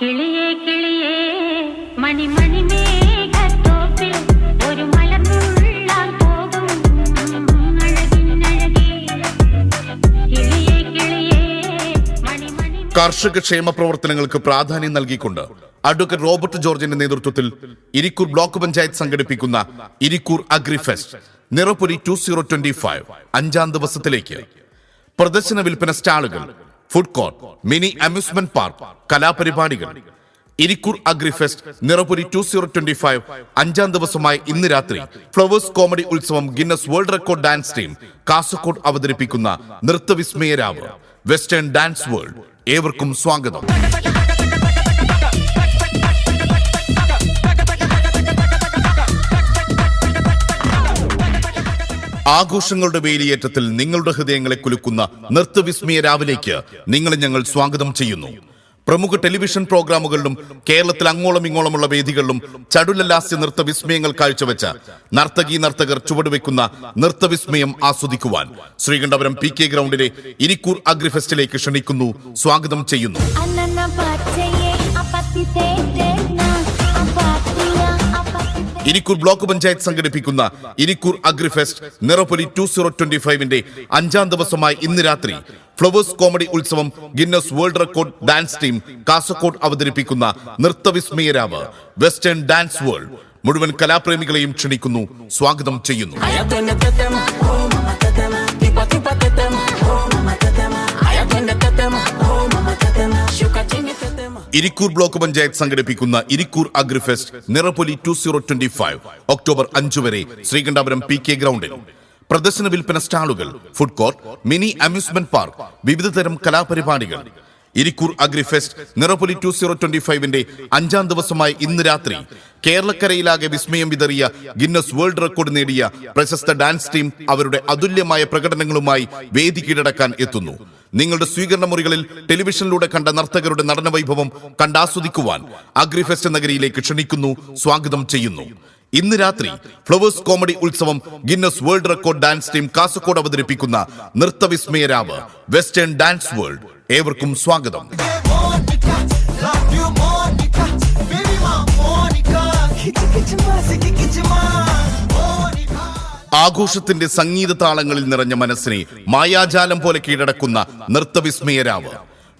കിളിയേ കിളിയേ മണിമണി മേഘത്തോപ്പിൽ ക്ഷേമ പ്രവർത്തനങ്ങൾക്ക് പ്രാധാന്യം നൽകിക്കൊണ്ട് അഡ്വക്കേറ്റ് റോബർട്ട് ജോർജിന്റെ നേതൃത്വത്തിൽ ഇരിക്കൂർ ബ്ലോക്ക് പഞ്ചായത്ത് സംഘടിപ്പിക്കുന്ന Irikkur agrifest Nirapuri two zero twenty five അഞ്ചാം ദിവസത്തിലേക്ക്. പ്രദർശന വിൽപ്പന സ്റ്റാളുകൾ food court mini amusement park കലാപരിപാടികൾ. Irikkur agrifest Nirapuri two zero twenty five അഞ്ചാം ദിവസമായ ഇന്ന് രാത്രി Flowers comedy Utsavam Guinness world record dance team Kasaragod അവതരിപ്പിക്കുന്ന നൃത്തവിസ്മയരാവ് വെസ്റ്റേൺ ഡാൻസ് വേൾഡ് ഏവർക്കും സ്വാഗതം. ആഘോഷങ്ങളുടെ വേലിയേറ്റത്തിൽ നിങ്ങളുടെ ഹൃദയങ്ങളെ കുലുക്കുന്ന നൃത്തവിസ്മയ രാവിലേക്ക് നിങ്ങളെ ഞങ്ങൾ സ്വാഗതം ചെയ്യുന്നു. പ്രമുഖ ടെലിവിഷൻ പ്രോഗ്രാമുകളിലും കേരളത്തിൽ അങ്ങോളം ഇങ്ങോളമുള്ള വേദികളിലും ചടുലലാസ്യ നൃത്തവിസ്മയങ്ങൾ കാഴ്ചവെച്ച നർത്തകി നർത്തകർ ചുവടുവെക്കുന്ന നൃത്തവിസ്മയം ആസ്വദിക്കുവാൻ ശ്രീകണ്ഠപുരം പി കെ ഗ്രൗണ്ടിലെ ഇരിക്കൂർ അഗ്രിഫെസ്റ്റിലേക്ക് ക്ഷണിക്കുന്നു. സ്വാഗതം ചെയ്യുന്നു. ഇരിക്കൂർ ബ്ലോക്ക് പഞ്ചായത്ത് സംഘടിപ്പിക്കുന്ന Irikkur agrifest Nirapoli two zero twenty ഫൈവിന്റെ അഞ്ചാം ദിവസമായ ഇന്ന് രാത്രി Flowers comedy Utsavam Guinness world record dance team Kasaragod അവതരിപ്പിക്കുന്ന നൃത്തവിസ്മയരാവ് വെസ്റ്റേൺ ഡാൻസ് വേൾഡ് മുഴുവൻ കലാപ്രേമികളെയും ക്ഷണിക്കുന്നു സ്വാഗതം ചെയ്യുന്നു. ഇരിക്കൂർ ബ്ലോക്ക് പഞ്ചായത്ത് സംഘടിപ്പിക്കുന്ന Irikkur agrifest Nirapoli two zero twenty five October അഞ്ചു വരെ ശ്രീകണ്ഠാപുരം പി കെ ഗ്രൗണ്ടിൽ. പ്രദർശന വിൽപ്പന സ്റ്റാളുകൾ food court mini amusement park വിവിധ തരം കലാപരിപാടികൾ. Irikkur agrifest Nirapoli two zero twenty ഫൈവിന്റെ അഞ്ചാം ദിവസമായ ഇന്ന് രാത്രി കേരളക്കരയിലാകെ വിസ്മയം വിതറിയ ഗിന്നസ് വേൾഡ് റെക്കോർഡ് നേടിയ പ്രശസ്ത ഡാൻസ് ടീം അവരുടെ അതുല്യമായ പ്രകടനങ്ങളുമായി വേദി കീഴടക്കാൻ എത്തുന്നു. നിങ്ങളുടെ സ്വീകരണ മുറികളിൽ ടെലിവിഷനിലൂടെ കണ്ട നർത്തകരുടെ നടന വൈഭവം കണ്ടാസ്വദിക്കുവാൻ അഗ്രിഫെസ്റ്റ് നഗരിയിലേക്ക് ക്ഷണിക്കുന്നു സ്വാഗതം ചെയ്യുന്നു. ഇന്ന് രാത്രി Flowers comedy Utsavam Guinness world record dance team Kasaragod അവതരിപ്പിക്കുന്ന നൃത്തവിസ്മയരാവ് വെസ്റ്റേൺ ഡാൻസ് വേൾഡ്. ഏവർക്കും സ്വാഗതം. ആഘോഷത്തിന്റെ സംഗീത താളങ്ങളിൽ നിറഞ്ഞ മനസ്സിനെ മായാജാലം പോലെ കീഴടക്കുന്ന നൃത്തവിസ്മയരാവ്.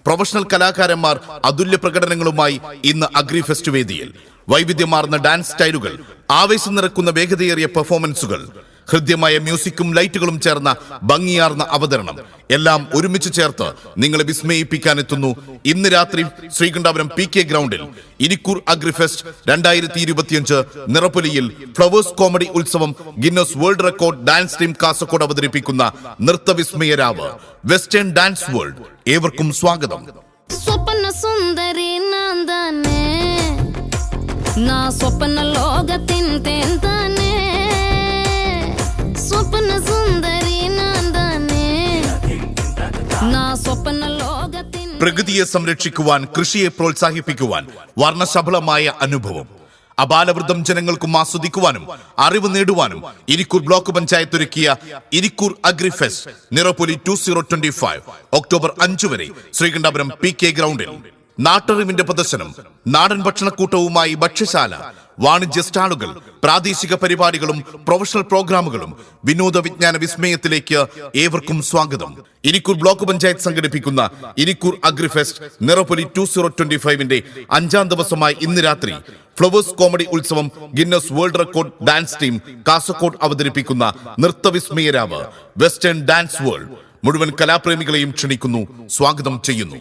പ്രൊഫഷണൽ കലാകാരന്മാർ അതുല്യ പ്രകടനങ്ങളുമായി ഇന്ന് അഗ്രി ഫെസ്റ്റ് വേദിയിൽ. വൈവിധ്യമാർന്ന ഡാൻസ് സ്റ്റൈലുകൾ ആവേശം നിറക്കുന്ന വേഗതയേറിയ പെർഫോമൻസുകൾ ഹൃദ്യമായ മ്യൂസിക്കും ലൈറ്റുകളും ചേർന്ന ഭംഗിയാർന്ന അവതരണം എല്ലാം ഒരുമിച്ച് ചേർത്ത് നിങ്ങളെ വിസ്മയിപ്പിക്കാൻ എത്തുന്നു ഇന്ന് രാത്രി ശ്രീകണ്ഠാപുരം പി കെ ഗ്രൗണ്ടിൽ ഇരിക്കൂർ അഗ്രിഫെസ്റ്റ് രണ്ടായിരത്തി ഇരുപത്തിയഞ്ച് നിറപ്പൊലിയിൽ ഫ്ലവേഴ്സ് കോമഡി ഉത്സവം Guinness world record dance team Kasaragod അവതരിപ്പിക്കുന്ന നൃത്തവിസ്മയരാവ് വെസ്റ്റേൺ ഡാൻസ് വേൾഡ് ഏവർക്കും സ്വാഗതം സ്വപ്ന സുന്ദരി നന്ദനെ నా స్వప్న లోగతిన్ తెంతనే പ്രകൃതിയെ സംരക്ഷിക്കുവാൻ കൃഷിയെ പ്രോത്സാഹിപ്പിക്കുവാൻ വർണശബളമായ അനുഭവം. അബാലവൃദ്ധം ജനങ്ങൾക്കും ആസ്വദിക്കുവാനും അറിവ് നേടുവാനും ഇരിക്കൂർ ബ്ലോക്ക് പഞ്ചായത്ത് ഒരുക്കിയ Irikkur agrifest Nirappoli two zero twenty five October അഞ്ചു വരെ ശ്രീകണ്ഠാപുരം പി കെ ഗ്രൗണ്ടിൽ. നാട്ടറിവിന്റെ പ്രദർശനം നാടൻ ഭക്ഷണക്കൂട്ടവുമായി ഭക്ഷ്യശാല വാണിജ്യ സ്റ്റാളുകൾ പ്രാദേശിക പരിപാടികളും പ്രൊഫഷണൽ പ്രോഗ്രാമുകളും വിനോദ വിജ്ഞാന വിസ്മയത്തിലേക്ക് ഏവർക്കും സ്വാഗതം. ഇരിക്കൂർ ബ്ലോക്ക് പഞ്ചായത്ത് സംഘടിപ്പിക്കുന്ന Irikkur agrifest Nirappoli two zero twenty ഫൈവിന്റെ അഞ്ചാം ദിവസമായി ഇന്ന് രാത്രി flowers comedy Utsavam Guinness world record dance team Kasaragod അവതരിപ്പിക്കുന്ന നൃത്തവിസ്മയരാവ് വെസ്റ്റേൺ ഡാൻസ് വേൾഡ് മുഴുവൻ കലാപ്രേമികളെയും ക്ഷണിക്കുന്നു സ്വാഗതം ചെയ്യുന്നു.